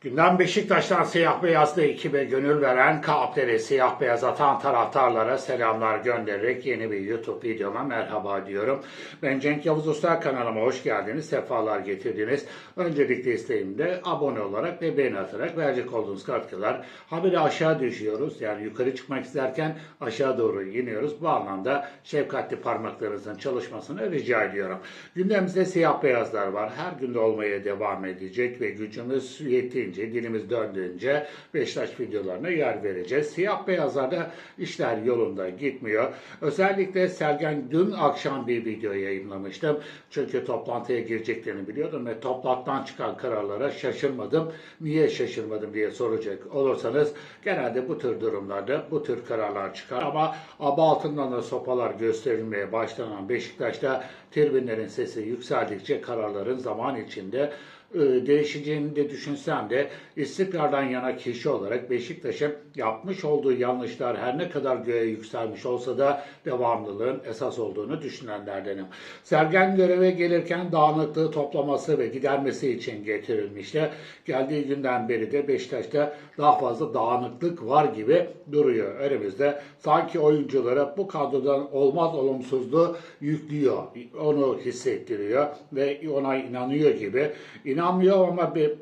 Gündem Beşiktaş'tan siyah beyazlı ekibe gönül veren kalpleri siyah beyaz atan taraftarlara selamlar göndererek yeni bir YouTube videoma merhaba diyorum. Ben Cenk Yavuz Usta kanalıma hoş geldiniz, sefalar getirdiniz. Öncelikle isteğim de abone olarak ve beğeni atarak verecek olduğunuz katkılar. Haberi aşağı düşüyoruz yani yukarı çıkmak isterken aşağı doğru iniyoruz. Bu anlamda şefkatli parmaklarınızın çalışmasını rica ediyorum. Gündemimizde siyah beyazlar var. Her günde olmaya devam edecek ve gücümüz yettiğince, dilimiz döndüğünce Beşiktaş videolarına yer vereceğiz. Siyah beyazlarda işler yolunda gitmiyor. Özellikle Sergen dün akşam bir video yayınlamıştım. Çünkü toplantıya gireceklerini biliyordum ve toplantıdan çıkan kararlara şaşırmadım. Niye şaşırmadım diye soracak olursanız genelde bu tür durumlarda bu tür kararlar çıkar ama aba altından da sopalar gösterilmeye başlanan Beşiktaş'ta tribünlerin sesi yükseldikçe kararların zaman içinde e, değişeceğini de düşünsem de istikrardan yana kişi olarak Beşiktaş'ın yapmış olduğu yanlışlar her ne kadar göğe yükselmiş olsa da devamlılığın esas olduğunu düşünenlerdenim. Sergen göreve gelirken dağınıklığı toplaması ve gidermesi için getirilmişti. Geldiği günden beri de Beşiktaş'ta daha fazla dağınıklık var gibi duruyor önümüzde. Sanki oyunculara bu kadrodan olmaz olumsuzluğu yüklüyor. Onu hissettiriyor ve ona inanıyor gibi. İnanmıyor ama bir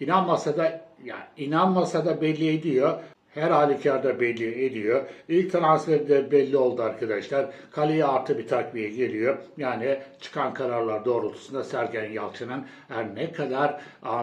inanmasa da yani inanmasa da belli ediyor. Her halükarda belli ediyor. İlk transferde belli oldu arkadaşlar. Kaleye artı bir takviye geliyor. Yani çıkan kararlar doğrultusunda Sergen Yalçın'ın her ne kadar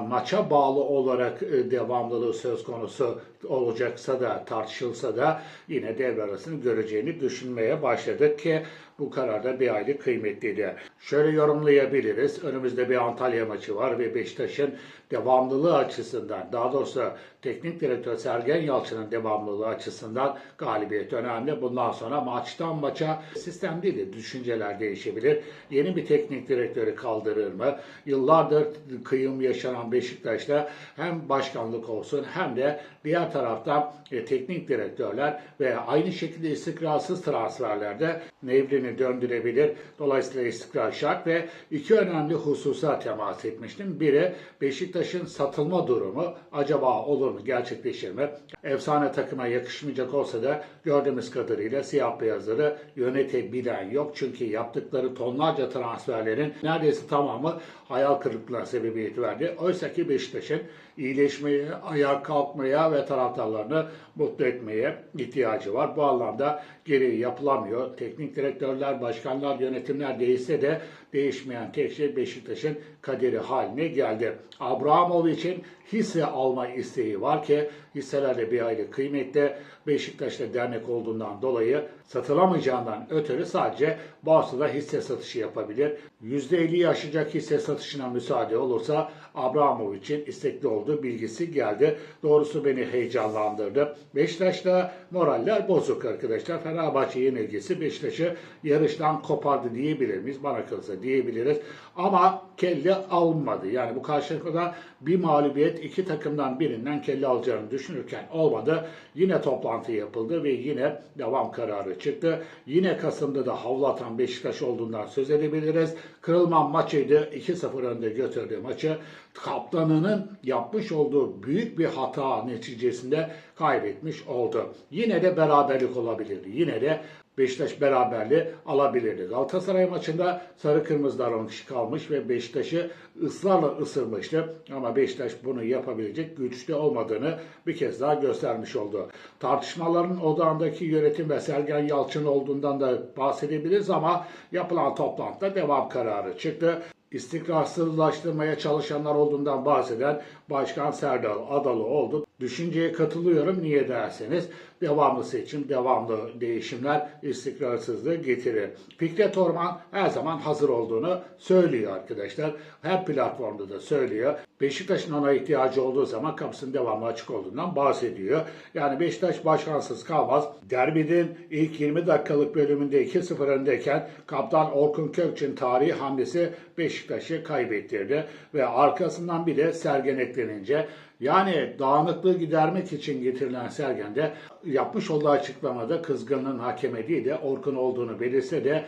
maça bağlı olarak e, devamlılığı söz konusu olacaksa da tartışılsa da yine devre arasını göreceğini düşünmeye başladık ki bu kararda bir aylık kıymetliydi. Şöyle yorumlayabiliriz. Önümüzde bir Antalya maçı var ve Beşiktaş'ın devamlılığı açısından, daha doğrusu teknik direktör Sergen Yalçın'ın devamlılığı açısından galibiyet önemli. Bundan sonra maçtan maça sistem değil de düşünceler değişebilir. Yeni bir teknik direktörü kaldırır mı? Yıllardır kıyım yaşanan Beşiktaş'ta hem başkanlık olsun hem de diğer taraftan e, teknik direktörler ve aynı şekilde istikrarsız transferlerde nevrini döndürebilir. Dolayısıyla istikrar şart ve iki önemli hususa temas etmiştim. Biri Beşiktaş'ın satılma durumu acaba olur mu, gerçekleşir mi? Efsane takıma yakışmayacak olsa da gördüğümüz kadarıyla siyah beyazları yönetebilen yok. Çünkü yaptıkları tonlarca transferlerin neredeyse tamamı hayal kırıklığına sebebiyet verdi. Oysa ki Beşiktaş'ın iyileşmeye, ayağa kalkmaya ve taraftarlarını mutlu etmeye ihtiyacı var. Bu anlamda gereği yapılamıyor. Teknik direktörler, başkanlar, yönetimler değişse de değişmeyen tek şey Beşiktaş'ın kaderi haline geldi. Abramovich'in hisse alma isteği var ki hisseler de bir ayrı kıymetli. Beşiktaş'ta dernek olduğundan dolayı satılamayacağından ötürü sadece borsada hisse satışı yapabilir. %50'yi aşacak hisse satışına müsaade olursa Abramovich'in istekli olduğu bilgisi geldi. Doğrusu beni heyecanlandırdı. Beşiktaş'ta moraller bozuk arkadaşlar. Fenerbahçe yenilgisi Beşiktaş'ı yarıştan kopardı diyebilir miyiz? Bana kalırsa diyebiliriz. Ama kelle alınmadı. Yani bu karşılıklı bir mağlubiyet iki takımdan birinden kelle alacağını düşünürken olmadı. Yine toplantı yapıldı ve yine devam kararı çıktı. Yine Kasım'da da havlatan Beşiktaş olduğundan söz edebiliriz. Kırılman maçıydı. 2-0 önde götürdüğü maçı kaptanının yapmış olduğu büyük bir hata neticesinde kaybetmiş oldu. Yine de beraberlik olabilirdi. Yine de Beşiktaş beraberliği alabilirdi. Galatasaray maçında sarı kırmızılar 10 kişi kalmış ve Beşiktaş'ı ısrarla ısırmıştı. Ama Beşiktaş bunu yapabilecek güçte olmadığını bir kez daha göstermiş oldu. Tartışmaların odağındaki yönetim ve Sergen Yalçın olduğundan da bahsedebiliriz ama yapılan toplantıda devam kararı çıktı istikrarsızlaştırmaya çalışanlar olduğundan bahseden Başkan Serdal Adalı oldu. Düşünceye katılıyorum. Niye derseniz devamlı seçim, devamlı değişimler istikrarsızlığı getirir. Fikret Orman her zaman hazır olduğunu söylüyor arkadaşlar. Her platformda da söylüyor. Beşiktaş'ın ona ihtiyacı olduğu zaman kapısının devamlı açık olduğundan bahsediyor. Yani Beşiktaş başkansız kalmaz. Derbinin ilk 20 dakikalık bölümünde 2-0 öndeyken kaptan Orkun Kökçü'nün tarihi hamlesi Beşiktaş'ı kaybettirdi. Ve arkasından bir de Sergen eklenince yani dağınıklığı gidermek için getirilen Sergen'de yapmış olduğu açıklamada kızgınlığın hakeme değil de Orkun olduğunu belirse de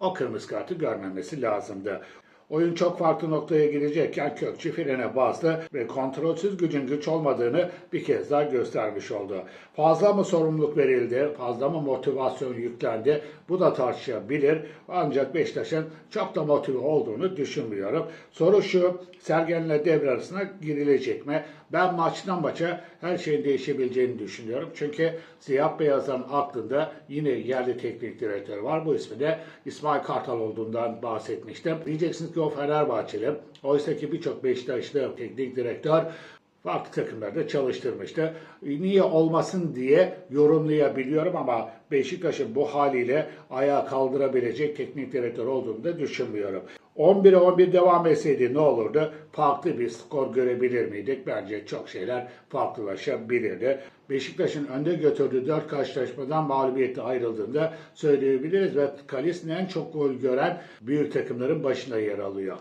o kırmızı kartı görmemesi lazımdı. Oyun çok farklı noktaya gidecekken Kökçü frene bastı ve kontrolsüz gücün güç olmadığını bir kez daha göstermiş oldu. Fazla mı sorumluluk verildi, fazla mı motivasyon yüklendi bu da tartışılabilir. Ancak Beşiktaş'ın çok da motive olduğunu düşünmüyorum. Soru şu, Sergen'le devre arasına girilecek mi? Ben maçtan maça her şeyin değişebileceğini düşünüyorum. Çünkü Siyah Beyaz'ın aklında yine yerli teknik direktör var. Bu ismi de İsmail Kartal olduğundan bahsetmiştim. Diyeceksiniz ki o Fenerbahçeli. Oysa ki birçok Beşiktaşlı teknik direktör farklı takımlarda çalıştırmıştı. Niye olmasın diye yorumlayabiliyorum ama Beşiktaş'ın bu haliyle ayağa kaldırabilecek teknik direktör olduğunu da düşünmüyorum. 11'e 11 devam etseydi ne olurdu? Farklı bir skor görebilir miydik? Bence çok şeyler farklılaşabilirdi. Beşiktaş'ın önde götürdüğü 4 karşılaşmadan mağlubiyette ayrıldığında söyleyebiliriz ve Kalis'in en çok gol gören büyük takımların başına yer alıyor.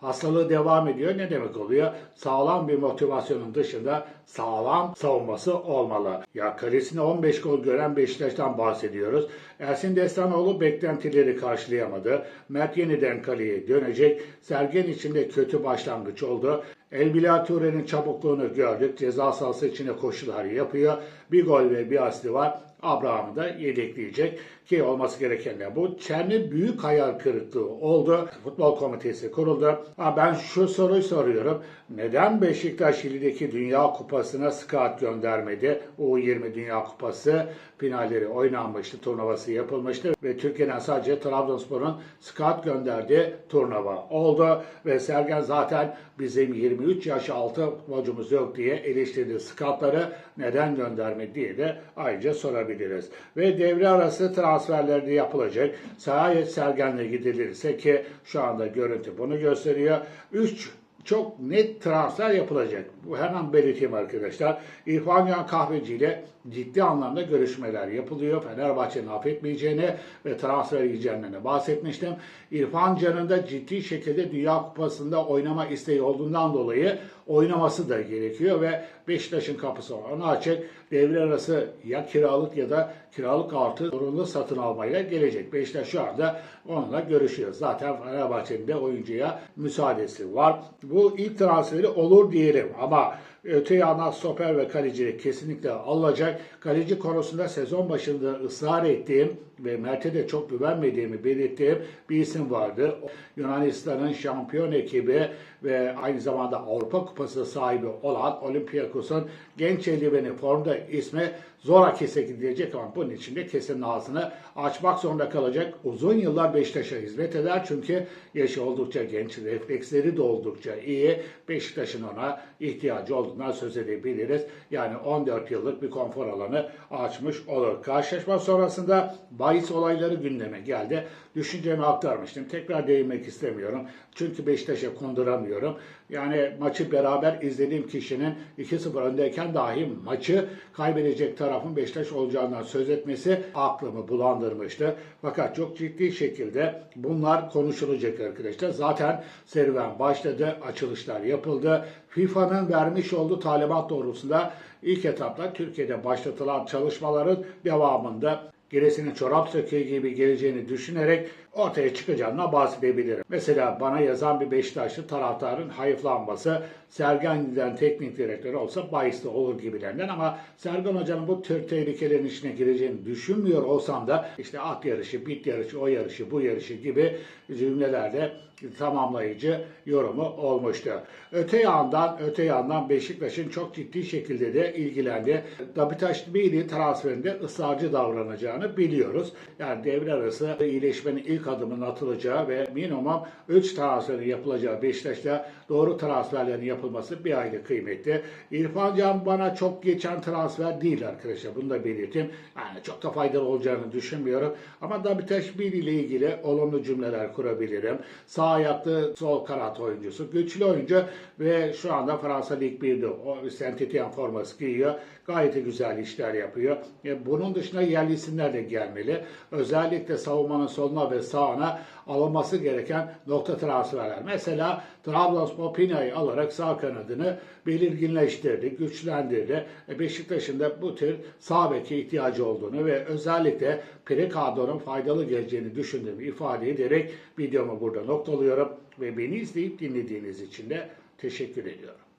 Hastalığı devam ediyor. Ne demek oluyor? Sağlam bir motivasyonun dışında sağlam savunması olmalı. Ya kalesine 15 gol gören Beşiktaş'tan bahsediyoruz. Ersin Destanoğlu beklentileri karşılayamadı. Mert yeniden kaleye dönecek. Sergen içinde kötü başlangıç oldu. El Ture'nin çabukluğunu gördük. Ceza sahası içine koşular yapıyor. Bir gol ve bir asli var. Abraham'ı da yedekleyecek ki olması gereken de bu. Çerni büyük hayal kırıklığı oldu. Futbol komitesi kuruldu. Ha ben şu soruyu soruyorum. Neden Beşiktaş Şili'deki Dünya Kupası'na scout göndermedi? U20 Dünya Kupası finalleri oynanmıştı, turnuvası yapılmıştı ve Türkiye'den sadece Trabzonspor'un scout gönderdiği turnuva oldu ve Sergen zaten bizim 23 yaş altı futbolcumuz yok diye eleştirdiği scoutları neden göndermedi diye de ayrıca sorabiliriz. Ve devre arası transferler de yapılacak. Sahaya Sergen'le gidilirse ki şu anda görüntü bunu gösteriyor. 3 çok net transfer yapılacak. Bu hemen belirteyim arkadaşlar. İrfan Can Kahveci ile ciddi anlamda görüşmeler yapılıyor. Fenerbahçe'nin affetmeyeceğini ve transfer yiyeceğini bahsetmiştim. İrfan Can'ın da ciddi şekilde Dünya Kupası'nda oynama isteği olduğundan dolayı oynaması da gerekiyor ve Beşiktaş'ın kapısı ona açık. Devre arası ya kiralık ya da kiralık artı zorunlu satın almayla gelecek. Beşiktaş şu anda onunla görüşüyor. Zaten Fenerbahçe'nin de oyuncuya müsaadesi var. Bu ilk transferi olur diyelim ama Öte yandan stoper ve kaleci kesinlikle alacak. Kaleci konusunda sezon başında ısrar ettiğim ve Mert'e de çok güvenmediğimi belirttiğim bir isim vardı. Yunanistan'ın şampiyon ekibi ve aynı zamanda Avrupa Kupası sahibi olan Olympiakos'un genç eldiveni formda ismi Zorakis'e gidecek ama bunun için de kesin ağzını açmak zorunda kalacak. Uzun yıllar Beşiktaş'a hizmet eder çünkü yaşı oldukça genç, refleksleri de oldukça iyi. Beşiktaş'ın ona ihtiyacı olduğundan söz edebiliriz. Yani 14 yıllık bir konfor alanı açmış olur. Karşılaşma sonrasında bahis olayları gündeme geldi. Düşüncemi aktarmıştım. Tekrar değinmek istemiyorum. Çünkü Beşiktaş'a konduramıyorum. Yani maçı beraber izlediğim kişinin 2-0 öndeyken dahi maçı kaybedecek tarafın Beşiktaş olacağından söz etmesi aklımı bulandırmıştı. Fakat çok ciddi şekilde bunlar konuşulacak arkadaşlar. Zaten serüven başladı, açılışlar yapıldı. FIFA'nın vermiş olduğu talimat doğrultusunda ilk etapta Türkiye'de başlatılan çalışmaların devamında gerisinin çorap söküğü gibi geleceğini düşünerek ortaya çıkacağına bahsedebilirim. Mesela bana yazan bir Beşiktaşlı taraftarın hayıflanması Sergen teknik direktör olsa bahiste olur gibilerinden ama Sergen Hoca'nın bu tür tehlikelerin içine gireceğini düşünmüyor olsam da işte at yarışı, bit yarışı, o yarışı, bu yarışı gibi cümlelerde tamamlayıcı yorumu olmuştu. Öte yandan öte yandan Beşiktaş'ın çok ciddi şekilde de ilgilendi. Dabitaş Beyli transferinde ısrarcı davranacağını biliyoruz. Yani devre arası iyileşmenin ilk adımının atılacağı ve minimum 3 transferin yapılacağı Beşiktaş'ta doğru transferlerin yapılması bir ayrı kıymetli. İrfan Can bana çok geçen transfer değil arkadaşlar. Bunu da belirteyim. Yani çok da faydalı olacağını düşünmüyorum. Ama Dabitaş Beyli ile ilgili olumlu cümleler kurabilirim. Sağ ayaklı sol kanat oyuncusu. Güçlü oyuncu ve şu anda Fransa Lig 1'de o Saint Etienne forması giyiyor. Gayet güzel işler yapıyor. E, bunun dışında yerli isimler de gelmeli. Özellikle savunmanın soluna ve sağına alınması gereken nokta transferler. Mesela Trabzonspor Pina'yı alarak sağ kanadını belirginleştirdi, güçlendirdi. E, Beşiktaş'ın da bu tür sağ beke ihtiyacı olduğunu ve özellikle Perikadon'un faydalı geleceğini düşündüğümü ifade ederek videomu burada noktalıyorum. ve beni izleyip dinlediğiniz için de teşekkür ediyorum.